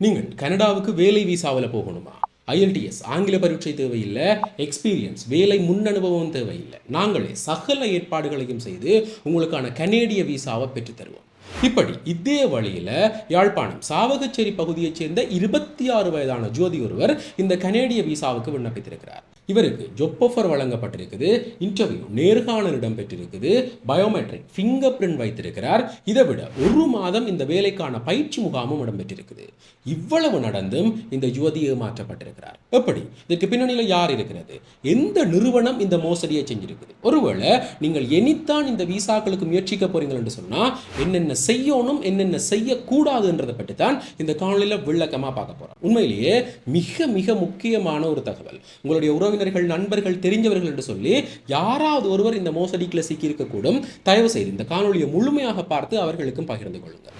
நீங்கள் கனடாவுக்கு வேலை விசாவில் போகணுமா? ஐஎல்டிஎஸ் ஆங்கில பரீட்சை தேவையில்லை. எக்ஸ்பீரியன்ஸ் வேலை முன் அனுபவம் தேவையில்லை. நாங்களே சகல ஏற்பாடுகளையும் செய்து உங்களுக்கான கனேடிய விசாவை பெற்றுத்தருவோம். இப்படி இதே வழியில் யாழ்ப்பாணம் சாவகச்சேரி பகுதியைச் சேர்ந்த இருபத்தி ஆறு வயதான ஜோதி ஒருவர் இந்த கனேடிய விசாவுக்கு விண்ணப்பித்திருக்கிறார். இவருக்கு ஜொப் ஆஃபர் வழங்கப்பட்டிருக்குது இன்டர்வியூ நேர்காணல் இடம்பெற்றிருக்குது பயோமெட்ரிக் ஃபிங்கர் பிரிண்ட் வைத்திருக்கிறார். இதை விட ஒரு மாதம் இந்த வேலைக்கான பயிற்சி முகாமும் இடம்பெற்றிருக்குது. இவ்வளவு நடந்தும் இந்த யுவதி ஏமாற்றப்பட்டிருக்கிறார். எப்படி? இதற்கு பின்னணியில் யார் இருக்கிறது? எந்த நிறுவனம் இந்த மோசடியை செஞ்சிருக்குது? ஒருவேளை நீங்கள் எனித்தான் இந்த விசாக்களுக்கு முயற்சிக்க போறீங்கள் என்று சொன்னா என்னென்ன செய்யணும் என்னென்ன செய்யக்கூடாதுன்றதை பற்றி தான் இந்த காணொலியில் விளக்கமாக பார்க்க போகிறோம் உண்மையிலேயே மிக மிக முக்கியமான ஒரு தகவல். உங்களுடைய உறவினர்கள் நண்பர்கள் தெரிஞ்சவர்கள் என்று சொல்லி யாராவது ஒருவர் இந்த மோசடிக்கில் சிக்கியிருக்கக்கூடும். தயவு செய்து இந்த காணொலியை முழுமையாக பார்த்து அவர்களுக்கும் பகிர்ந்து கொள்ளுங்கள்.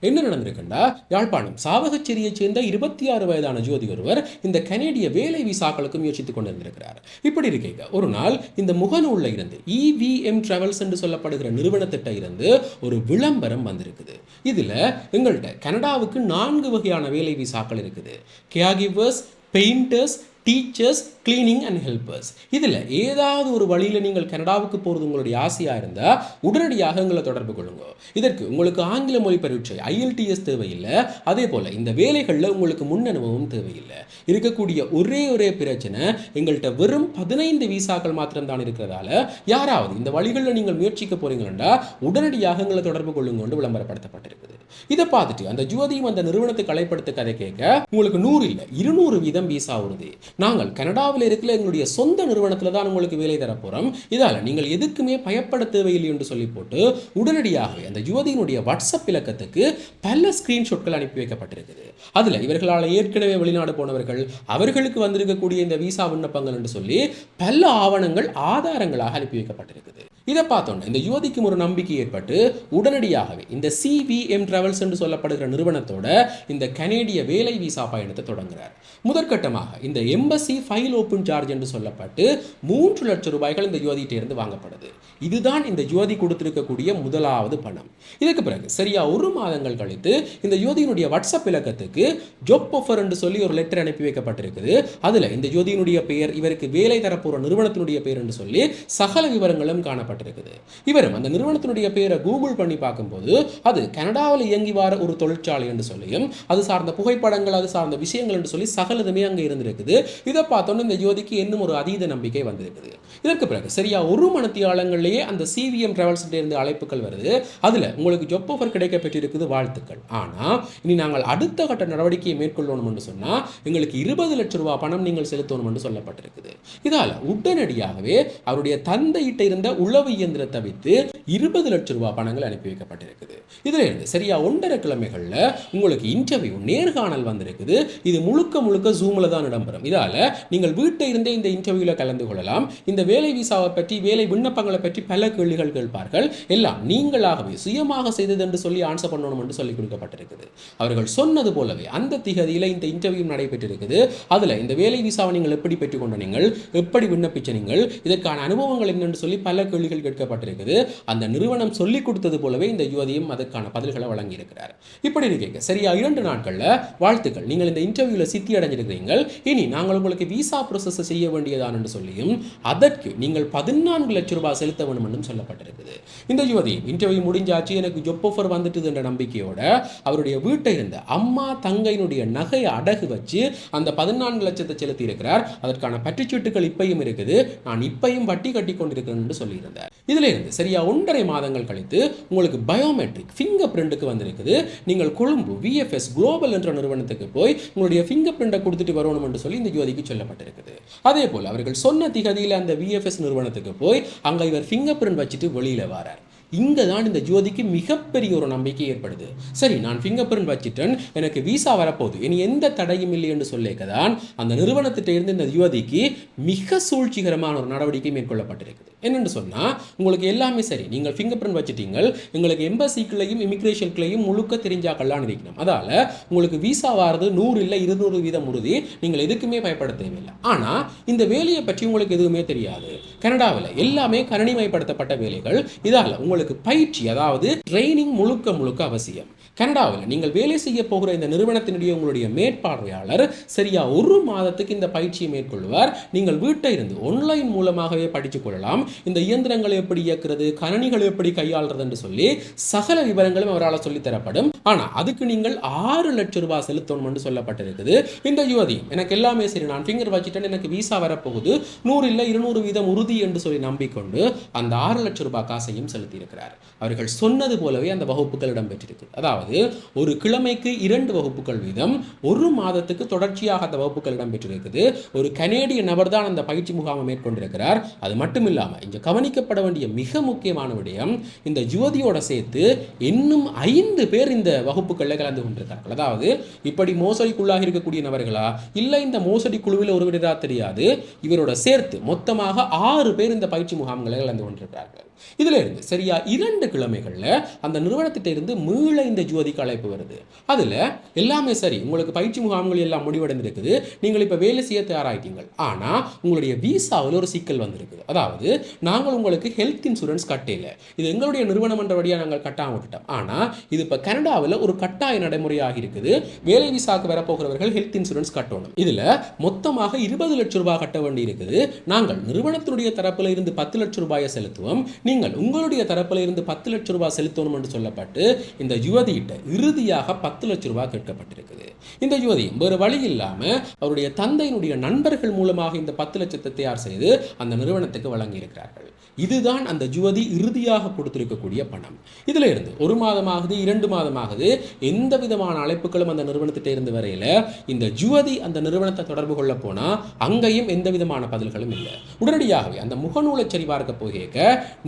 என்ன நடந்திருக்குண்டா? யாழ்ப்பாணம் சாவகச்சேரியைச் சேர்ந்த இருபத்தி ஆறு வயதான ஜோதி ஒருவர் இந்த கனேடிய வேலை விசாக்களுக்கு முயற்சித்துக் கொண்டிருந்திருக்கிறார். இப்படி இருக்கீங்க ஒரு நாள் இந்த முகநூலில் இருந்து இவிஎம் டிராவல்ஸ் என்று சொல்லப்படுகிற நிறுவனத்திட்ட இருந்து ஒரு விளம்பரம் வந்திருக்குது. இதில் எங்கள்கிட்ட கனடாவுக்கு நான்கு வகையான வேலை விசாக்கள் இருக்குது. Caregivers painters teachers cleaning and helpers இதில் ஏதாவது ஒரு வழியில் நீங்கள் கனடாவுக்கு போகிறது உங்களுடைய ஆசையாக இருந்தால் உடனடியாக எங்களை தொடர்பு கொள்ளுங்க. இதற்கு உங்களுக்கு ஆங்கில மொழி பரீட்சை ஐஎல்டிஎஸ் தேவையில்லை. அதே போல் இந்த வேலைகளில் உங்களுக்கு முன் அனுபவம் தேவையில்லை. இருக்கக்கூடிய ஒரே ஒரே பிரச்சனை எங்கள்கிட்ட வெறும் பதினைந்து விசாக்கள் மாத்திரம்தான் இருக்கிறதால யாராவது இந்த வழிகளில் நீங்கள் முயற்சிக்க போறீங்கன்னா உடனடியாக எங்களை தொடர்பு கொள்ளுங்க விளம்பரப்படுத்தப்பட்டிருக்குது. இதை பார்த்துட்டு அந்த ஜோதியும் அந்த நிறுவனத்தை கலைப்படுத்த கதை கேட்க உங்களுக்கு நூறு இல்லை இருநூறு வீதம் விசா வருது நாங்கள் கனடாவில் இருக்கிற எங்களுடைய சொந்த நிறுவனத்தில் தான் உங்களுக்கு வேலை தரப்போகிறோம் இதால் நீங்கள் எதுக்குமே பயப்பட தேவையில்லை என்று சொல்லி போட்டு உடனடியாகவே அந்த யுவதியினுடைய வாட்ஸ்அப் இலக்கத்துக்கு பல ஸ்க்ரீன்ஷாட்கள் அனுப்பி வைக்கப்பட்டிருக்குது. அதில் இவர்களால் ஏற்கனவே வெளிநாடு போனவர்கள் அவர்களுக்கு வந்திருக்கக்கூடிய இந்த விசா விண்ணப்பங்கள் என்று சொல்லி பல ஆவணங்கள் ஆதாரங்களாக அனுப்பி வைக்கப்பட்டிருக்குது. இதை பார்த்தோன்னே இந்த யுவதிக்கும் ஒரு நம்பிக்கை ஏற்பட்டு உடனடியாகவே இந்த சிவிஎம் டிராவல்ஸ் என்று சொல்லப்படுகிற நிறுவனத்தோட இந்த கனேடிய வேலை விசா பயணத்தை தொடங்குறார். முதற்கட்டமாக இந்த எம்பசி ஃபைல் ஓப்பன் சார்ஜ் என்று சொல்லப்பட்டு மூன்று லட்சம் ரூபாய்கள் இந்த யுவதியிட்ட இருந்து வாங்கப்படுது. இதுதான் இந்த யுவதி கொடுத்திருக்கக்கூடிய முதலாவது பணம். இதுக்கு பிறகு சரியா ஒரு மாதங்கள் கழித்து இந்த யுவதியினுடைய வாட்ஸ்அப் இலக்கத்துக்கு ஜொப் ஆஃபர் என்று சொல்லி ஒரு லெட்டர் அனுப்பி வைக்கப்பட்டிருக்குது. அதுல இந்த யுவதியினுடைய பெயர் இவருக்கு வேலை தரப்போகிற நிறுவனத்தினுடைய பெயர் என்று சொல்லி சகல விவரங்களும் காணப்பட்டிருக்குது இவரும் அந்த நிறுவனத்தினுடைய பேரை கூகுள் பண்ணி பார்க்கும்போது அது கனடாவில் இயங்கி வர ஒரு தொழிற்சாலை என்று சொல்லியும் அது சார்ந்த புகைப்படங்கள் அது சார்ந்த விஷயங்கள் என்று சொல்லி சகலதுமே அங்கே இருந்திருக்குது. இதை பார்த்தோன்னே இந்த ஜோதிக்கு இன்னும் ஒரு அதீத நம்பிக்கை வந்திருக்குது. இதற்கு பிறகு சரியா ஒரு மணத்தியாளங்கள்லேயே அந்த சிவிஎம் டிராவல்ஸ் இருந்து அழைப்புகள் வருது. அதில் உங்களுக்கு ஜொப் ஆஃபர் கிடைக்க பெற்றிருக்குது வாழ்த்துக்கள். ஆனால் இனி நாங்கள் அடுத்த கட்ட நடவடிக்கையை மேற்கொள்ளணும் என்று சொன்னால் எங்களுக்கு இருபது லட்ச ரூபா பணம் நீங்கள் செலுத்தணும் என்று சொல்லப்பட்டிருக்குது. இதால் உடனடியாகவே அவருடைய தந்தையிட்ட இருந்த உளவு உழவு இயந்திரத்தை வைத்து இருபது லட்சம் ரூபாய் பணங்கள் அனுப்பி வைக்கப்பட்டிருக்குது. இதில் சரியா ஒன்றரை கிழமைகளில் உங்களுக்கு இன்டர்வியூ நேர்காணல் வந்திருக்குது. இது முழுக்க முழுக்க ஜூமில் தான் இடம்பெறும். இதால் நீங்கள் வீட்டை இருந்தே இந்த இன்டர்வியூவில் கலந்து கொள்ளலாம். இந்த வேலை விசாவை பற்றி வேலை விண்ணப்பங்களை பற்றி பல கேள்விகள் கேட்பார்கள். எல்லாம் நீங்களாகவே சுயமாக செய்தது என்று சொல்லி ஆன்சர் பண்ணணும் என்று சொல்லி கொடுக்கப்பட்டிருக்குது. அவர்கள் சொன்னது போலவே அந்த திகதியில் இந்த இன்டர்வியூ நடைபெற்றிருக்குது. அதில் இந்த வேலை விசாவை நீங்கள் எப்படி பெற்றுக்கொண்ட நீங்கள் எப்படி விண்ணப்பிச்ச நீங்கள் இதற்கான அனுபவங்கள் என்னென்று சொல்லி பல கேள்விகள் கேட்கப்பட்டிருக்குது. அந்த நிறுவனம் சொல்லிக் கொடுத்தது போலவே இந்த யுவதியும் அதற்கான பதில்களை வழங்கியிருக்கிறார். இப்படி இருக்கீங்க சரியா? இரண்டு நாட்களில் வாழ்த்துக்கள். நீங்கள் இந்த இன்டர்வியூவில் சித்தி அடைஞ்சிருக்கிறீங்க இனி நாங்கள் உங்களுக்கு விசா ப்ரொசஸ் செய்ய வேண்டியதான் என்று சொல்லியும் அதற்கு நீங்கள் பதினான்கு லட்சம் ரூபாய் செலுத்த வேண்டும் என்றும் சொல்லப்பட்டிருக்குது. இந்த யுவதி இன்டர்வியூ முடிஞ்சாச்சு. எனக்கு ஜொப் ஆஃபர் வந்துட்டு என்ற நம்பிக்கையோட அவருடைய வீட்டை இருந்த அம்மா தங்கையினுடைய நகையை அடகு வச்சு அந்த பதினான்கு லட்சத்தை செலுத்தி இருக்கிறார் அதற்கான பற்றுச்சீட்டுகள் இப்பையும் இருக்குது. நான் இப்பையும் வட்டி கட்டி கொண்டிருக்கிறேன் என்று சொல்லியிருந்தார். இதுல சரியா ஒன்றரை மாதங்கள் கழித்து உங்களுக்கு பயோமெட்ரிக் ஃபிங்கர் பிரிண்ட்டுக்கு வந்திருக்குது. நீங்கள் கொழும்பு விஎஃப்எஸ் குளோபல் என்ற நிறுவனத்துக்கு போய் உங்களுடைய ஃபிங்கர் பிரிண்டை கொடுத்துட்டு வரணும் என்று சொல்லி இந்த ஜோதிக்கு சொல்லப்பட்டிருக்குது. அதே போல் அவர்கள் சொன்ன திகதியில் அந்த விஎஃப்எஸ் நிறுவனத்துக்கு போய் அங்கே இவர் ஃபிங்கர் பிரிண்ட் வச்சுட்டு வெளியில வரார். இங்கே தான் இந்த ஜோதிக்கு மிகப்பெரிய ஒரு நம்பிக்கை ஏற்படுது. சரி நான் ஃபிங்கர் பிரிண்ட் வச்சுட்டேன். எனக்கு விசா வரப்போகுது. இனி எந்த தடையும் இல்லை என்று சொல்லிக்கதான் அந்த நிறுவனத்திட்ட இருந்து இந்த யுவதிக்கு மிக சூழ்ச்சிகரமான ஒரு நடவடிக்கை மேற்கொள்ளப்பட்டிருக்குது. என்னென்னு சொன்னால் உங்களுக்கு எல்லாமே சரி. நீங்கள் ஃபிங்கர் பிரிண்ட் வச்சுட்டீங்க எங்களுக்கு எம்பசிக்குள்ளேயும் இமிக்ரேஷனுக்குள்ளேயும் முழுக்க தெரிஞ்சாக்கள்லாம் இருக்கணும் அதால் உங்களுக்கு விசா வாரது நூறு இல்லை இருநூறு வீதம் உறுதி நீங்கள் எதுக்குமே பயப்பட தேவையில்லை. ஆனால் இந்த வேலையை பற்றி உங்களுக்கு எதுவுமே தெரியாது. கனடாவில் எல்லாமே கணினிமயப்படுத்தப்பட்ட வேலைகள். இதால் உங்களுக்கு பயிற்சி அதாவது ட்ரைனிங் முழுக்க முழுக்க அவசியம். கனடாவில் நீங்கள் வேலை செய்ய போகிற இந்த நிறுவனத்தினுடைய உங்களுடைய மேற்பார்வையாளர் சரியா ஒரு மாதத்துக்கு இந்த பயிற்சியை மேற்கொள்வார். நீங்கள் வீட்டை இருந்து ஆன்லைன் மூலமாகவே படித்துக் கொள்ளலாம். இந்த இயந்திரங்களை எப்படி இயக்குறது கணனிகள் எப்படி கையாளுறது என்று சொல்லி சகல விவரங்களும் அவரால் சொல்லித்தரப்படும் ஆனால் அதுக்கு நீங்கள் ஆறு லட்சம் ரூபாய் செலுத்தணும் என்று சொல்லப்பட்டிருக்குது. இந்த யுவதி எனக்கு எல்லாமே சரி நான் ஃபிங்கர் வச்சுட்டேன் எனக்கு விசா வரப்போகுது. நூறு இல்லை இருநூறு வீதம் உறுதி என்று சொல்லி நம்பிக்கொண்டு அந்த ஆறு லட்சம் ரூபாய் காசையும் செலுத்தி இருக்கிறார் அவர்கள் சொன்னது போலவே அந்த வகுப்புகள் இடம்பெற்றிருக்கு. அதாவது ஒரு கிழமைக்கு இரண்டு வகுப்புகள் வீதம் ஒரு மாதத்துக்கு தொடர்ச்சியாக அந்த வகுப்புகள் இடம்பெற்றிருக்குது. ஒரு கனேடிய நபர் தான் அந்த பயிற்சி முகாமை மேற்கொண்டிருக்கிறார். அது மட்டும் இல்லாமல் இங்கே கவனிக்கப்பட வேண்டிய மிக முக்கியமான விடயம் இந்த யுவதியோட சேர்த்து இன்னும் ஐந்து பேர் இந்த வகுப்புகளில் கலந்து கொண்டிருக்கார்கள் அதாவது இப்படி மோசடிக்குள்ளாக இருக்கக்கூடிய நபர்களா? இல்லை இந்த மோசடி குழுவில் ஒருவரா தெரியாது. இவரோட சேர்த்து மொத்தமாக ஆறு பேர் இந்த பயிற்சி முகாம்களில் கலந்து கொண்டிருக்கிறார்கள். இதுல இருந்து சரியா இரண்டு கிழமைகளில் அந்த நிறுவனத்திட்டிருந்து மீள இந்த ஜோதிக்கு அழைப்பு வருது. அதில் எல்லாமே சரி. உங்களுக்கு பயிற்சி முகாம்கள் எல்லாம் முடிவடைந்திருக்குது. நீங்கள் இப்போ வேலை செய்ய தயாராயிட்டீங்க ஆனால் உங்களுடைய விசாவில் ஒரு சிக்கல் வந்திருக்குது. அதாவது நாங்கள் உங்களுக்கு ஹெல்த் இன்சூரன்ஸ் கட்டையில இது எங்களுடைய நிறுவனம் என்றபடியாக நாங்கள் கட்டாமல் விட்டுட்டோம். ஆனால் இது இப்போ கனடாவில் இந்தியாவில் ஒரு கட்டாய நடைமுறையாக இருக்குது. வேலை விசாக்கு வரப்போகிறவர்கள் ஹெல்த் இன்சூரன்ஸ் கட்டணும். இதில் மொத்தமாக இருபது லட்சம் ரூபாய் கட்ட வேண்டி இருக்குது. நாங்கள் நிறுவனத்தினுடைய தரப்பில் இருந்து பத்து லட்சம் ரூபாயை செலுத்துவோம். நீங்கள் உங்களுடைய தரப்பில் இருந்து பத்து லட்சம் ரூபாய் செலுத்தணும் என்று சொல்லப்பட்டு இந்த யுவதியிட்ட இறுதியாக பத்து லட்சம் ரூபாய் கேட்கப்பட்டிருக்குது. இந்த யுவதி வேறு வழி இல்லாமல் அவருடைய தந்தையினுடைய நண்பர்கள் மூலமாக இந்த பத்து லட்சத்தை தயார் செய்து அந்த நிறுவனத்துக்கு வழங்கியிருக்கிறார்கள். இதுதான் அந்த ஜுவதி இறுதியாக கொடுத்திருக்கக்கூடிய பணம். இதுல இருந்து ஒரு மாதமாகுது இரண்டு மாதமாகுது அதாவது எந்த விதமான அழைப்புகளும் அந்த நிறுவனத்திட்ட இருந்து வரையில இந்த ஜுவதி அந்த நிறுவனத்தை தொடர்பு கொள்ள போனா அங்கேயும் எந்த விதமான பதில்களும் இல்லை. உடனடியாகவே அந்த முகநூலை சரிபார்க்க போகேக்க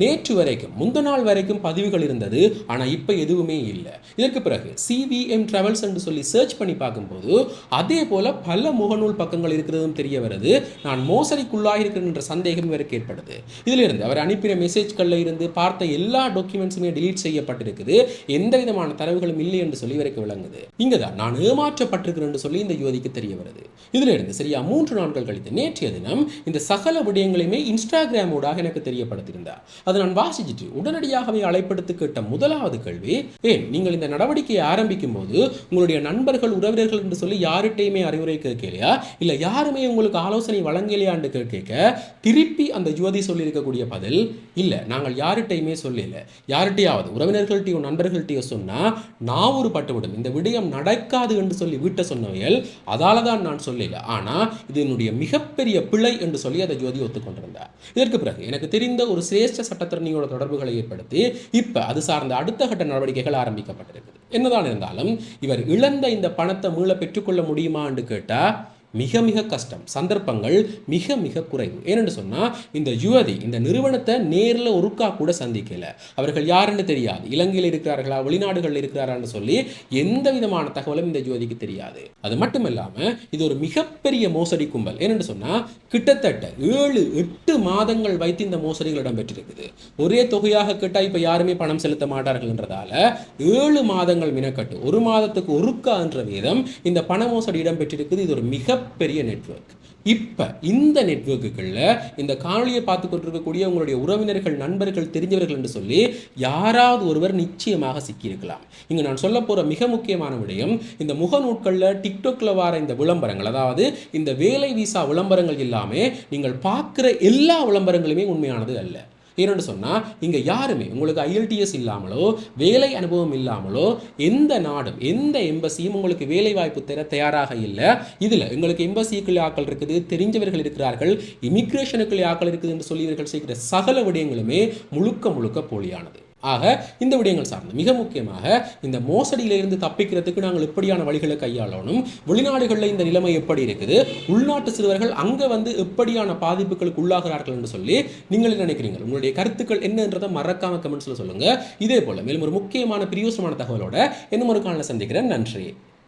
நேற்று வரைக்கும் முந்த நாள் வரைக்கும் பதிவுகள் இருந்தது ஆனா இப்ப எதுவுமே இல்லை. இதற்கு பிறகு சிவிஎம் டிராவல்ஸ் என்று சொல்லி சர்ச் பண்ணி பார்க்கும்போது அதே போல பல முகநூல் பக்கங்கள் இருக்கிறதும் தெரிய வருது. நான் மோசடிக்குள்ளாக இருக்கிறேன் என்ற சந்தேகம் இவருக்கு ஏற்படுது. இதுல இருந்து அவர் அனுப்பின மெசேஜ்களில் இருந்து பார்த்த எல்லா டாக்குமெண்ட்ஸுமே டிலீட் செய்யப்பட்டிருக்குது. எந்த விதமான தரவுகள் தரவுகளும் இல்லை என்று சொல்லி வரைக்கும் விளங்குது. இங்கதான் நான் ஏமாற்றப்பட்டிருக்கிறேன் என்று சொல்லி இந்த யுவதிக்கு தெரிய வருது. இதுல இருந்து சரியா மூன்று நாட்கள் கழித்து நேற்றைய தினம் இந்த சகல விடயங்களையுமே இன்ஸ்டாகிராம் ஊடாக எனக்கு தெரியப்படுத்தியிருந்தார் அதை நான் வாசிச்சுட்டு உடனடியாகவே அழைப்படுத்து கேட்ட முதலாவது கேள்வி ஏன் நீங்கள் இந்த நடவடிக்கையை ஆரம்பிக்கும் போது உங்களுடைய நண்பர்கள் உறவினர்கள் என்று சொல்லி யார்கிட்டையுமே அறிவுரை கேட்கலையா? இல்ல யாருமே உங்களுக்கு ஆலோசனை வழங்கலையா என்று கேட்க திருப்பி அந்த யுவதி சொல்லியிருக்கக்கூடிய பதில் இல்ல நாங்கள் யார்கிட்டையுமே சொல்லல. யார்கிட்டையாவது உறவினர்கள்ட்டையோ நண்பர்கள்ட்டையோ சொன்னா நான் ஒரு பட்டுவிடும் இந்த விடயம் நடக்காது என்று சொல்லி வீட்டை சொன்னவையல் அதால தான் நான் சொல்லல. ஆனால் இது என்னுடைய மிகப்பெரிய பிழை என்று சொல்லி அதை ஜோதி ஒத்துக்கொண்டிருந்தார் இதற்கு பிறகு எனக்கு தெரிந்த ஒரு சிரேஷ்ட சட்டத்திறனியோட தொடர்புகளை ஏற்படுத்தி இப்போ அது சார்ந்த அடுத்த கட்ட நடவடிக்கைகள் ஆரம்பிக்கப்பட்டிருக்குது. என்னதான் இருந்தாலும் இவர் இழந்த இந்த பணத்தை மீள பெற்றுக்கொள்ள முடியுமா என்று கேட்டால் மிக மிக கஷ்டம். சந்தர்ப்பங்கள் மிக மிக குறைவு. ஏனென்று சொன்னால் இந்த யுவதி இந்த நிறுவனத்தை நேரில் ஒருக்கா கூட சந்திக்கல. அவர்கள் யாருன்னு தெரியாது. இலங்கையில் இருக்கிறார்களா வெளிநாடுகளில் இருக்கிறாரான்னு சொல்லி எந்த விதமான தகவலும் இந்த யுவதிக்கு தெரியாது. அது மட்டும் இல்லாமல் இது ஒரு மிகப்பெரிய மோசடி கும்பல். ஏனென்று சொன்னால் கிட்டத்தட்ட ஏழு எட்டு மாதங்கள் வைத்து இந்த மோசடிகள் இடம்பெற்றிருக்குது. ஒரே தொகையாக கேட்டால் இப்போ யாருமே பணம் செலுத்த மாட்டார்கள் என்றதால ஏழு மாதங்கள் மினக்கட்டு ஒரு மாதத்துக்கு ஒருக்கா என்ற வீதம் இந்த பண மோசடி இடம்பெற்றிருக்குது. இது ஒரு மிக மிகப்பெரிய நெட்வொர்க் இப்போ இந்த நெட்வொர்க்குகளில் இந்த காணொலியை பார்த்து கொண்டிருக்கக்கூடிய உங்களுடைய உறவினர்கள் நண்பர்கள் தெரிஞ்சவர்கள் என்று சொல்லி யாராவது ஒருவர் நிச்சயமாக சிக்கியிருக்கலாம். இங்கே நான் சொல்ல போகிற மிக முக்கியமான விடயம் இந்த முகநூட்களில் டிக்டாக்ல வர இந்த விளம்பரங்கள் அதாவது இந்த வேலை வீசா விளம்பரங்கள் எல்லாமே நீங்கள் பார்க்குற எல்லா விளம்பரங்களுமே உண்மையானது அல்ல. ஏன்னு சொன்னால் இங்கே யாருமே உங்களுக்கு ஐஎல்டிஎஸ் இல்லாமலோ வேலை அனுபவம் இல்லாமலோ எந்த நாடும் எந்த எம்பசியும் உங்களுக்கு வேலை வாய்ப்பு தர தயாராக இல்லை. இதில் எங்களுக்கு எம்பசிக்குள்ளே ஆக்கள் இருக்குது தெரிஞ்சவர்கள் இருக்கிறார்கள் இமிக்ரேஷனுக்குள்ளே ஆக்கள் இருக்குது என்று சொல்லி இவர்கள் செய்கிற சகல விடயங்களுமே முழுக்க முழுக்க போலியானது. ஆக இந்த விடயங்கள் சார்ந்து மிக முக்கியமாக இந்த மோசடியிலிருந்து தப்பிக்கிறதுக்கு நாங்கள் எப்படியான வழிகளை கையாளணும் வெளிநாடுகளில் இந்த நிலைமை எப்படி இருக்குது உள்நாட்டு சிறுவர்கள் அங்கே வந்து எப்படியான பாதிப்புகளுக்கு உள்ளாகிறார்கள் என்று சொல்லி நீங்கள் நினைக்கிறீங்க உங்களுடைய கருத்துக்கள் என்னன்றதை மறக்காம கமெண்ட்ஸில் சொல்லுங்க. இதே போல மேலும் ஒரு முக்கியமான பிரியோசமான தகவலோட இன்னும் ஒரு காலையில் சந்திக்கிறேன். நன்றி.